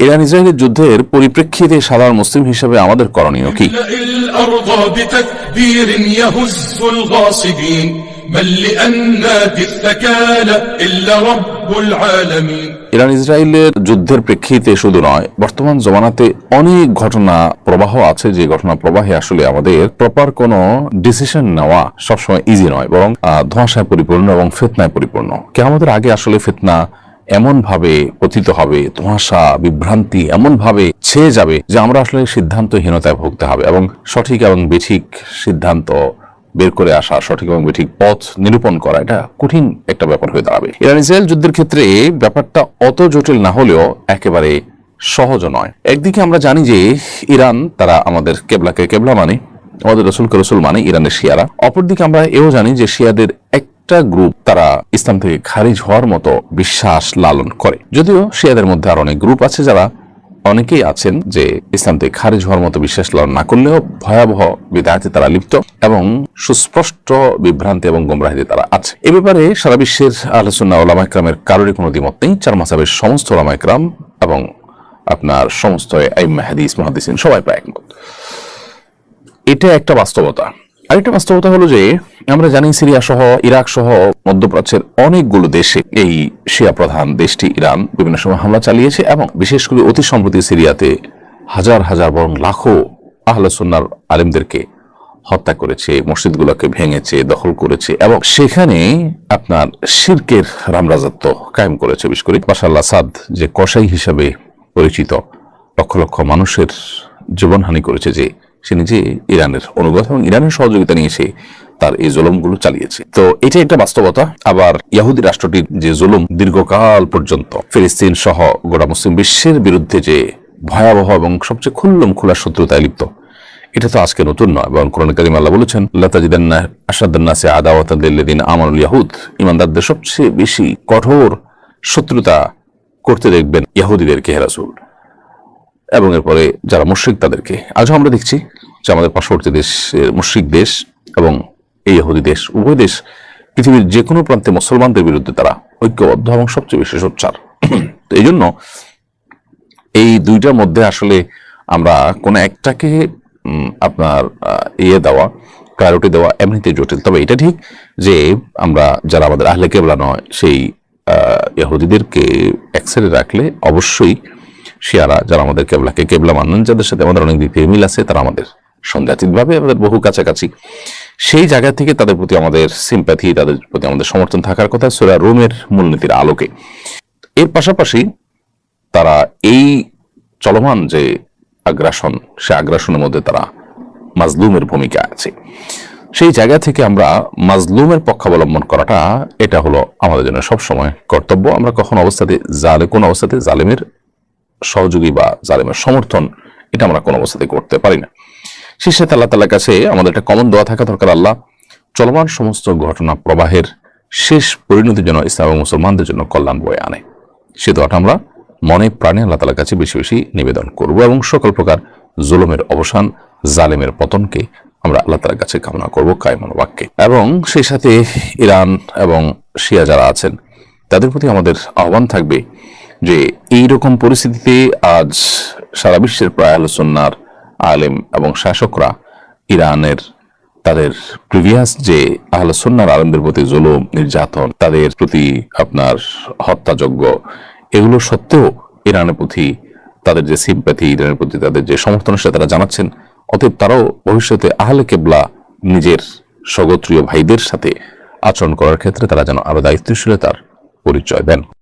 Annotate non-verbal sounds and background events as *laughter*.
Iran ইসরায়েলের যুদ্ধের পরিপ্রেক্ষিতে সাধারণ মুসলিম হিসেবে আমাদের করণীয় কি? ইরান ইসরায়েলের যুদ্ধের প্রেক্ষিতে শুধু নয় বর্তমান জমানাতে অনেক ঘটনা প্রবাহ আছে। যে ঘটনা প্রবাহে আসলে আমাদের প্রপার কোনো ডিসিশন নেওয়া সবসময় ইজি নয় বরং ধোঁয়াশায় পরিপূর্ণ এবং ফেতনায় পরিপূর্ণ। কে আমাদের আগে আসলে ফেতনা এমন ভাবে পতিত হবে ধোঁয়াশা বিভ্রান্তি এমন ভাবে ছেয়ে যাবে যে আমরা আসলে সিদ্ধান্তহীনতায় ভুগতে হবে এবং সঠিক এবং বেঠিক সিদ্ধান্ত বের করে আসা, সঠিক এবং বেঠিক পথ নিরূপণ করা, এটা কঠিন একটা ব্যাপার হয়ে দাঁড়াবে। ইরান ইসরায়েল যুদ্ধের ক্ষেত্রে ব্যাপারটা অত জটিল না হলেও একেবারে সহজ নয়। একদিকে আমরা জানি যে ইরান, তারা আমাদের কেবলাকে কেবলা মানে আমাদের রসুলকে রসুল মানে ইরানের শিয়ারা। অপরদিকে আমরা এও জানি যে শিয়াদের একটা গ্রুপ তারা ইসলাম থেকে খারিজ হওয়ার মতো বিশ্বাস লালন করে। যদিও শিয়াদের মধ্যে আর অনেক গ্রুপ আছে যারা অনেকেই আছেন যে ইসলাম থেকে খারিজ হওয়ার মতো বিশ্বাস লালন না করলেও ভয়াবহ বিদায়তে তারা লিপ্ত এবং সুস্পষ্ট বিভ্রান্তি এবং গোমরাহিতে তারা আছে। এ ব্যাপারে সারা বিশ্বের আলোচনা ওলামা ইকরামের কারোরই কোনো দ্বিমত নেই। চার মাসাবের সমস্ত ওলামা ইকরাম এবং আপনার সমস্ত আইম্মা হাদিস মহাদিসিন সবাই প্রায় একমত। এটা একটা বাস্তবতা। আরেকটা বাস্তবতা হলো যে, আমরা জানি সিরিয়া সহ ইরাক সহ মধ্যপ্রাচ্যের অনেকগুলো দেশে এই শিয়া প্রধান দেশটি ইরান বিভিন্ন সময় হামলা চালিয়েছে এবং বিশেষ করে অতি সম্প্রতি সিরিয়াতে হাজার হাজার বরং লাখো আহলসুন্নার আলেমদেরকে হত্যা করেছে, মসজিদগুলোকে ভেঙেছে, দখল করেছে এবং সেখানে আপনার শিরকের রামরাজত্ব কায়েম করেছে। বিশেষ করে মাসাল্লাহ সাদ যে কসাই হিসাবে পরিচিত লক্ষ লক্ষ মানুষের জীবনহানি করেছে যে সে নিজে ইরানের অনুগত এবং ইরানের সহযোগিতা নিয়ে সে তার এই জুলুমগুলো চালিয়েছে। তো এটা একটা বাস্তবতা। আবার ইয়াহুদি রাষ্ট্রটির যে জুলুম দীর্ঘকাল পর্যন্ত ফিলিস্তিন সহ গোটা মুসলিম বিশ্বের বিরুদ্ধে যে ভয়াবহ এবং সবচেয়ে খুল্লম খোলা শত্রুতায় লিপ্ত, এটা তো আজকে নতুন নয় এবং কোরআন কারিম আল্লাহ বলেছেন, লতাজিদান্না আদাওয়াতাদিন আমানুল ইয়াহুদ ইমানদারদের সবচেয়ে বেশি কঠোর শত্রুতা করতে দেখবেন ইয়াহুদিদেরকে হেরাসুল এবং এরপরে যারা মুশ্রিক তাদেরকে। আজও আমরা দেখছি যে আমাদের পার্শ্ববর্তী দেশের মুশ্রিক দেশ এবং এই ইহুদি দেশ, উভয় দেশ পৃথিবীর যে কোনো প্রান্তে মুসলমানদের বিরুদ্ধে তারা ঐক্যবদ্ধ এবং সবচেয়ে বেশি সোচ্চার। *clears throat* তো এই জন্য এই দুইটার মধ্যে আসলে আমরা কোন একটাকে আপনার ইয়ে দেওয়া প্রায়োরিটি দেওয়া এমনিতে জটিল। তবে এটা ঠিক যে আমরা যারা আমাদের আহলে কেবলা নয়, সেই ইহুদিদেরকে একসাথে রাখলে অবশ্যই শিয়ারা যারা আমাদের কেবলাকে কেবলা মানেন যাদের সাথে আমাদের অনেক থেকে মিল আছে, তারা আমাদের সন্দেহাতীতভাবে আমাদের বহু কাছাকাছি। সেই জায়গা থেকে তাদের প্রতি আমাদের সিম্প্যাথি তাদের প্রতি আমাদের সমর্থন থাকার কথা সোরা রোমের মূলনীতির আলোকে। এর পাশাপাশি তারা এই চলমান যে আগ্রাসন, সে আগ্রাসনের মধ্যে তারা মাজলুমের ভূমিকা আছে। সেই জায়গা থেকে আমরা মাজলুমের পক্ষাবলম্বন করাটা, এটা হলো আমাদের জন্য সবসময় কর্তব্য। আমরা কখন অবস্থাতে জালে, কোন অবস্থাতে জালেমের সহযোগী বা জালেমের সমর্থন, এটা আমরা কোন অবস্থাতে করতে পারি না। শেষে আল্লাহ তালার কাছে আমাদের একটা কমন দোয়া থাকা দরকার আল্লাহ, চলমান সমস্ত ঘটনা প্রবাহের শেষ পরিণতির জন্য ইসলাম এবং মুসলমানদের জন্য কল্যাণ বয়ে আনে। সে দোয়াটা আমরা মনে প্রাণে আল্লাহ তালার কাছে বেশি বেশি নিবেদন করব এবং সকল প্রকার জুলুমের অবসান, জালেমের পতনকে আমরা আল্লাহ তালার কাছে কামনা করব কায়মন বাক্যে এবং সেই সাথে ইরান এবং শিয়া যারা আছেন, তাদের প্রতি আমাদের আহ্বান থাকবে যে এই রকম পরিস্থিতিতে আজ সারা বিশ্বের প্রায় আলোচনার আলেম এবং শাসকরা ইরানের, তাদের প্রিভিয়াস যে আহলে সন্ন্যার আলমদের প্রতি জুলুম, নির্যাতন, তাদের প্রতি আপনার হত্যাযজ্ঞ, এগুলো সত্ত্বেও ইরানের প্রতি তাদের যে সিম্প্যাথি ইরানের প্রতি তাদের যে সমর্থন, সেটা তারা জানাচ্ছেন। অতএব তারাও ভবিষ্যতে আহলে কেবলা নিজের স্বগোত্রীয় ভাইদের সাথে আচরণ করার ক্ষেত্রে তারা যেন আরও দায়িত্বশীলতার পরিচয় দেন।